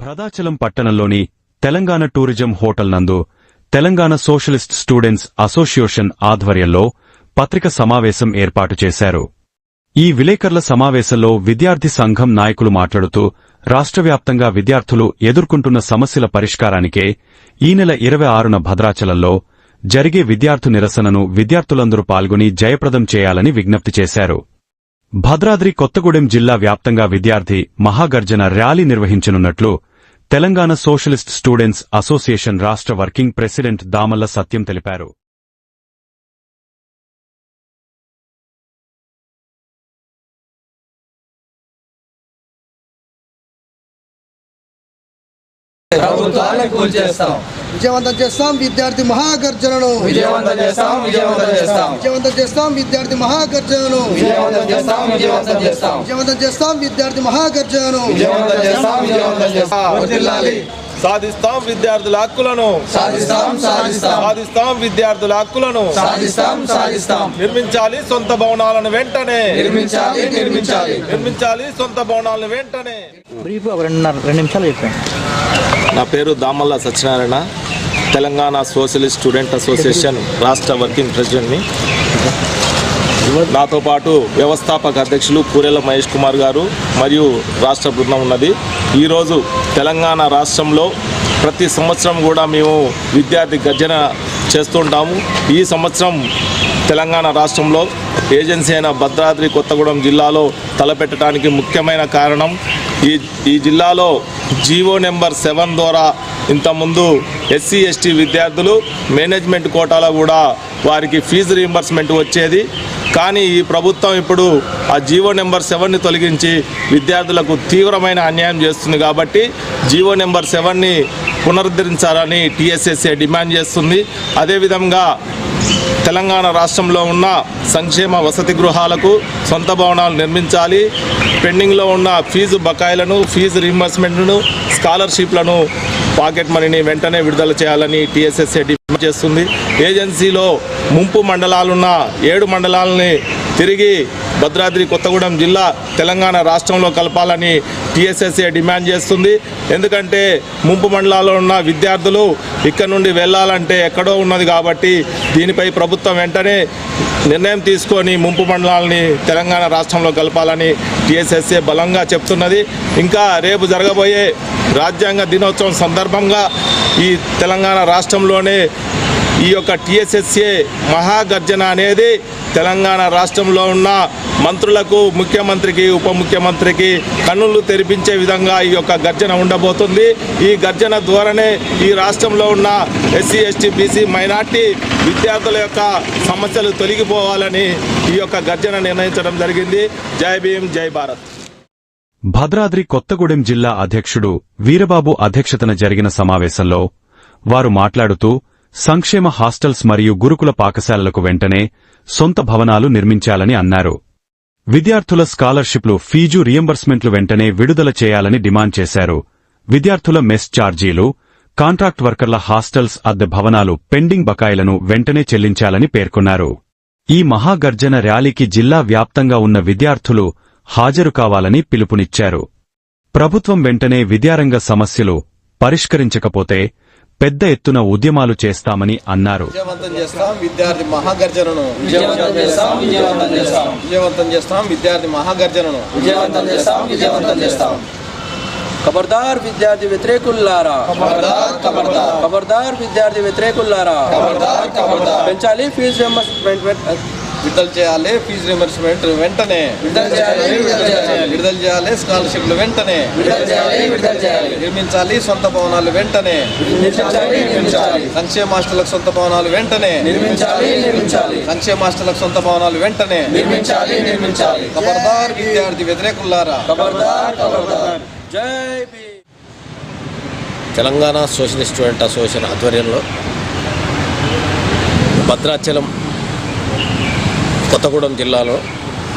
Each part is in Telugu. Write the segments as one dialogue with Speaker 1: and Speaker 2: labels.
Speaker 1: భ్రదాచలం పట్టణంలోని తెలంగాణ టూరిజం హోటల్ నందు తెలంగాణ సోషలిస్ట్ స్టూడెంట్స్ అసోసియేషన్ ఆధ్వర్యంలో పత్రిక సమావేశం ఏర్పాటు చేశారు. ఈ విలేకరుల సమావేశంలో విద్యార్థి సంఘం నాయకులు మాట్లాడుతూ రాష్ట్రవ్యాప్తంగా విద్యార్థులు ఎదుర్కొంటున్న సమస్యల పరిష్కారానికే ఈ నెల ఇరవై ఆరున భద్రాచలంలో జరిగే విద్యార్థు నిరసనను విద్యార్థులందరూ పాల్గొని జయప్రదం చేయాలని విజ్ఞప్తి చేశారు. భద్రాద్రి కొత్తగూడెం జిల్లా వ్యాప్తంగా విద్యార్థి మహాగర్జన ర్యాలీ నిర్వహించనున్నట్లు తెలంగాణ సోషలిస్ట్ స్టూడెంట్స్ అసోసియేషన్ రాష్ట్ర వర్కింగ్ ప్రెసిడెంట్ దామల్ల సత్యం తెలిపారు.
Speaker 2: ప్రభుత్వాన్ని కూల్చేస్తాం
Speaker 3: విజయవంతం చేస్తాం విద్యార్థి మహాగర్జనను.
Speaker 2: విజయవంతం చేస్తాం విజయవంతం చేస్తాం.
Speaker 3: విజయవంతం చేస్తాం విద్యార్థి మహాగర్జనను.
Speaker 2: విజయవంతం చేస్తాం విజయవంతం చేస్తాం.
Speaker 3: విజయవంతం చేస్తాం విద్యార్థి మహాగర్జనను.
Speaker 2: విజయవంతం చేస్తాం విజయవంతం చేస్తాం.
Speaker 4: సాధిస్తాం విద్యార్థుల హక్కులను.
Speaker 2: సాధిస్తాం సాధిస్తాం.
Speaker 4: సాధిస్తాం విద్యార్థుల హక్కులను.
Speaker 2: సాధిస్తాం సాధిస్తాం.
Speaker 4: నిర్మించాలి సొంత భవనాలను వెంటనే.
Speaker 2: నిర్మించాలి నిర్మించాలి.
Speaker 4: నిర్మించాలి సొంత భవనాలను వెంటనే.
Speaker 5: బ్రీఫ్ ఒక రెండున్నర రెండు నిమిషాలు చెప్పండి.
Speaker 4: నా పేరు Damalla Satyanarayana. Telangana socialist student association రాష్ట్ర వర్కింగ్ ప్రెసిడెంట్ని. నాతో పాటు వ్యవస్థాపక అధ్యక్షులు కూరెల మహేష్ కుమార్ గారు మరియు రాష్ట్ర బృందం ఉన్నది. ఈరోజు తెలంగాణ రాష్ట్రంలో ప్రతి సంవత్సరం కూడా మేము విద్యార్థి గర్జన చేస్తుంటాము. ఈ సంవత్సరం తెలంగాణ రాష్ట్రంలో ఏజెన్సీ అయిన భద్రాద్రి కొత్తగూడెం జిల్లాలో తలపెట్టడానికి ముఖ్యమైన కారణం ఈ ఈ జిల్లాలో జీవో నెంబర్ సెవెన్ ద్వారా ఇంతకుముందు ఎస్సీ ఎస్టీ విద్యార్థులు మేనేజ్మెంట్ కోటాలో కూడా వారికి ఫీజు రీంబర్స్మెంట్ వచ్చేది. కానీ ఈ ప్రభుత్వం ఇప్పుడు ఆ జీవో నెంబర్ సెవెన్ని తొలగించి విద్యార్థులకు తీవ్రమైన అన్యాయం చేస్తుంది కాబట్టి జీవో నెంబర్ సెవెన్ని పునరుద్ధరించాలని టీఎస్ఎస్ఏ డిమాండ్ చేస్తుంది. అదేవిధంగా తెలంగాణ రాష్ట్రంలో ఉన్న సంక్షేమ వసతి గృహాలకు సొంత భవనాలు నిర్మించాలి. పెండింగ్లో ఉన్న ఫీజు బకాయిలను ఫీజు రీంబర్స్మెంట్ను స్కాలర్షిప్లను పాకెట్ మనీని వెంటనే విడుదల చేయాలని టీఎస్ఎస్ఏ డిమాండ్ చేస్తుంది. ఏజెన్సీలో ముంపు మండలాలున్న ఏడు మండలాలని తిరిగి భద్రాద్రి కొత్తగూడెం జిల్లా తెలంగాణ రాష్ట్రంలో కలపాలని టీఎస్ఎస్ఏ డిమాండ్ చేస్తుంది. ఎందుకంటే ముంపు మండలాల్లో ఉన్న విద్యార్థులు ఇక్కడ నుండి వెళ్ళాలంటే ఎక్కడో ఉన్నది కాబట్టి దీనిపై ప్రభుత్వం వెంటనే నిర్ణయం తీసుకొని ముంపు మండలాలని తెలంగాణ రాష్ట్రంలో కలపాలని టీఎస్ఎస్ఏ బలంగా చెప్తున్నది. ఇంకా రేపు జరగబోయే రాజ్యాంగ దినోత్సవం సందర్భంగా ఈ తెలంగాణ రాష్ట్రంలోనే ఈ యొక్క టీఎస్ఎస్ఏ మహాగర్జన అనేది తెలంగాణ రాష్ట్రంలో ఉన్న మంత్రులకు ముఖ్యమంత్రికి ఉప ముఖ్యమంత్రికి కన్నులు తెరిపించే విధంగా ఈ యొక్క గర్జన ఉండబోతుంది. ఈ గర్జన ద్వారానే ఈ రాష్ట్రంలో ఉన్న ఎస్సీ ఎస్టీ బీసీ మైనార్టీ విద్యార్థుల యొక్క సమస్యలు తొలగిపోవాలని ఈ యొక్క గర్జన నిర్ణయించడం జరిగింది. జై భీం జై భారత్.
Speaker 1: భద్రాద్రి కొత్తగూడెం జిల్లా అధ్యక్షుడు వీరబాబు అధ్యక్షతన జరిగిన సమావేశంలో వారు మాట్లాడుతూ సంక్షేమ హాస్టల్స్ మరియు గురుకుల పాఠశాలలకు వెంటనే సొంత భవనాలు నిర్మించాలని అన్నారు. విద్యార్థుల స్కాలర్షిప్లు ఫీజు రియంబర్స్మెంట్లు వెంటనే విడుదల చేయాలని డిమాండ్ చేశారు. విద్యార్థుల మెస్ ఛార్జీలు కాంట్రాక్ట్ వర్కర్ల హాస్టల్స్ అద్దె భవనాలు పెండింగ్ బకాయిలను వెంటనే చెల్లించాలని పేర్కొన్నారు. ఈ మహాగర్జన ర్యాలీకి జిల్లా వ్యాప్తంగా ఉన్న విద్యార్థులు హాజరు కావాలని పిలుపునిచ్చారు. ప్రభుత్వం వెంటనే విద్యారంగ సమస్యలు పరిష్కరించకపోతే పెద్ద ఎత్తున ఉద్యమాలు చేస్తామని అన్నారు.
Speaker 6: విజయవంతం చేస్తాం విద్యార్థి మహాగర్జనను.
Speaker 2: విజయవంతం చేస్తాం విజయవంతం చేస్తాం.
Speaker 6: విజయవంతం చేస్తాం విద్యార్థి మహాగర్జనను.
Speaker 2: విజయవంతం చేస్తాం విజయవంతం చేస్తాం. ఖబర్దార్ విద్యార్థి వ్యతిరేకులారా ఖబర్దార్ ఖబర్దార్ ఖబర్దార్ విద్యార్థి ఖబర్దార్ పెంచాలి ఫీజు రియంబర్స్మెంట్
Speaker 6: విడుదల చేయాలి ఫీజు రింబర్స్మెంట్ వెంటనే.
Speaker 2: విడుదల చేయాలి
Speaker 6: స్కాలర్షిప్లు వెంటనే. నిర్మించాలి సొంత భవనాలు వెంటనే.
Speaker 2: నిర్మించాలి నిర్మించాలి.
Speaker 6: సంక్షేమ హాస్టళ్ళకు సొంత భవనాలు వెంటనే.
Speaker 2: నిర్మించాలి నిర్మించాలి.
Speaker 6: సంక్షేమ హాస్టళ్ళకు సొంత భవనాలు వెంటనే.
Speaker 2: నిర్మించాలి నిర్మించాలి.
Speaker 6: ఖబర్దార్ విద్యార్థి వ్యతిరేకులారా తెలంగాణ సోషలిస్ట్ స్టూడెంట్ అసోసియేషన్ ఆధ్వర్యంలో భద్రాచలం కొత్తగూడెం జిల్లాలో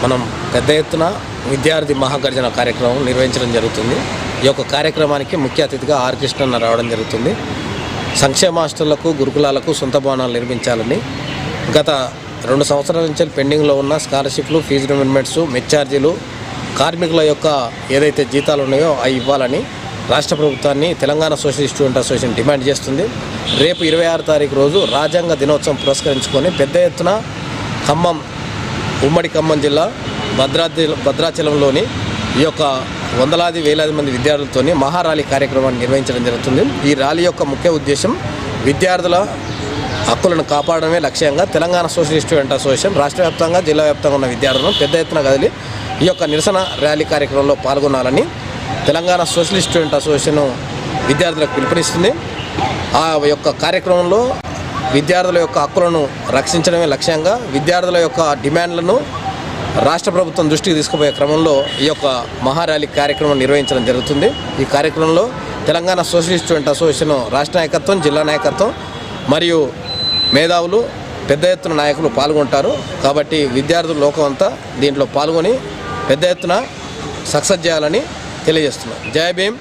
Speaker 6: మనం పెద్ద ఎత్తున విద్యార్థి మహాగర్జన కార్యక్రమం నిర్వహించడం జరుగుతుంది. ఈ యొక్క కార్యక్రమానికి ముఖ్య అతిథిగా ఆర్ కృష్ణన్న రావడం జరుగుతుంది. సంక్షేమ హాస్టళ్ళకు గురుకులాలకు సొంత భవనాలు నిర్మించాలని గత రెండు సంవత్సరాల నుంచి పెండింగ్లో ఉన్న స్కాలర్షిప్లు ఫీజు రిమెంట్మెంట్స్ మెచ్చార్జీలు కార్మికుల యొక్క ఏదైతే జీతాలు ఉన్నాయో అవి ఇవ్వాలని రాష్ట్ర ప్రభుత్వాన్ని Telangana social student association demand చేస్తుంది. రేపు ఇరవై ఆరు తారీఖు రోజు రాజ్యాంగ దినోత్సవం పురస్కరించుకొని పెద్ద ఎత్తున ఖమ్మం ఉమ్మడి ఖమ్మం జిల్లా భద్రాద్రి భద్రాచలంలోని ఈ యొక్క వందలాది వేలాది మంది విద్యార్థులతోని మహారాలీ కార్యక్రమాన్ని నిర్వహించడం జరుగుతుంది. ఈ ర్యాలీ యొక్క ముఖ్య ఉద్దేశం విద్యార్థుల హక్కులను కాపాడడమే లక్ష్యంగా తెలంగాణ సోషలిస్ట్ స్టూడెంట్ అసోసియేషన్ రాష్ట్ర వ్యాప్తంగా జిల్లా వ్యాప్తంగా ఉన్న విద్యార్థులను పెద్ద ఎత్తున కదిలి ఈ యొక్క నిరసన ర్యాలీ కార్యక్రమంలో పాల్గొనాలని తెలంగాణ సోషలిస్ట్ స్టూడెంట్ అసోసియేషన్ విద్యార్థులకు పిలుపునిస్తుంది. ఆ యొక్క కార్యక్రమంలో విద్యార్థుల యొక్క హక్కులను రక్షించడమే లక్ష్యంగా విద్యార్థుల యొక్క డిమాండ్లను రాష్ట్ర ప్రభుత్వం దృష్టికి తీసుకుపోయే క్రమంలో ఈ యొక్క మహారాలీ కార్యక్రమం నిర్వహించడం జరుగుతుంది. ఈ కార్యక్రమంలో తెలంగాణ సోషలిస్ట్ స్టూడెంట్ అసోసియేషన్ రాష్ట్ర నాయకత్వం జిల్లా నాయకత్వం మరియు మేధావులు పెద్ద ఎత్తున నాయకులు పాల్గొంటారు. కాబట్టి విద్యార్థుల లోకం అంతా దీంట్లో పాల్గొని పెద్ద ఎత్తున సక్సెస్ చేయాలని తెలియజేస్తున్నాం. జై భీమ్.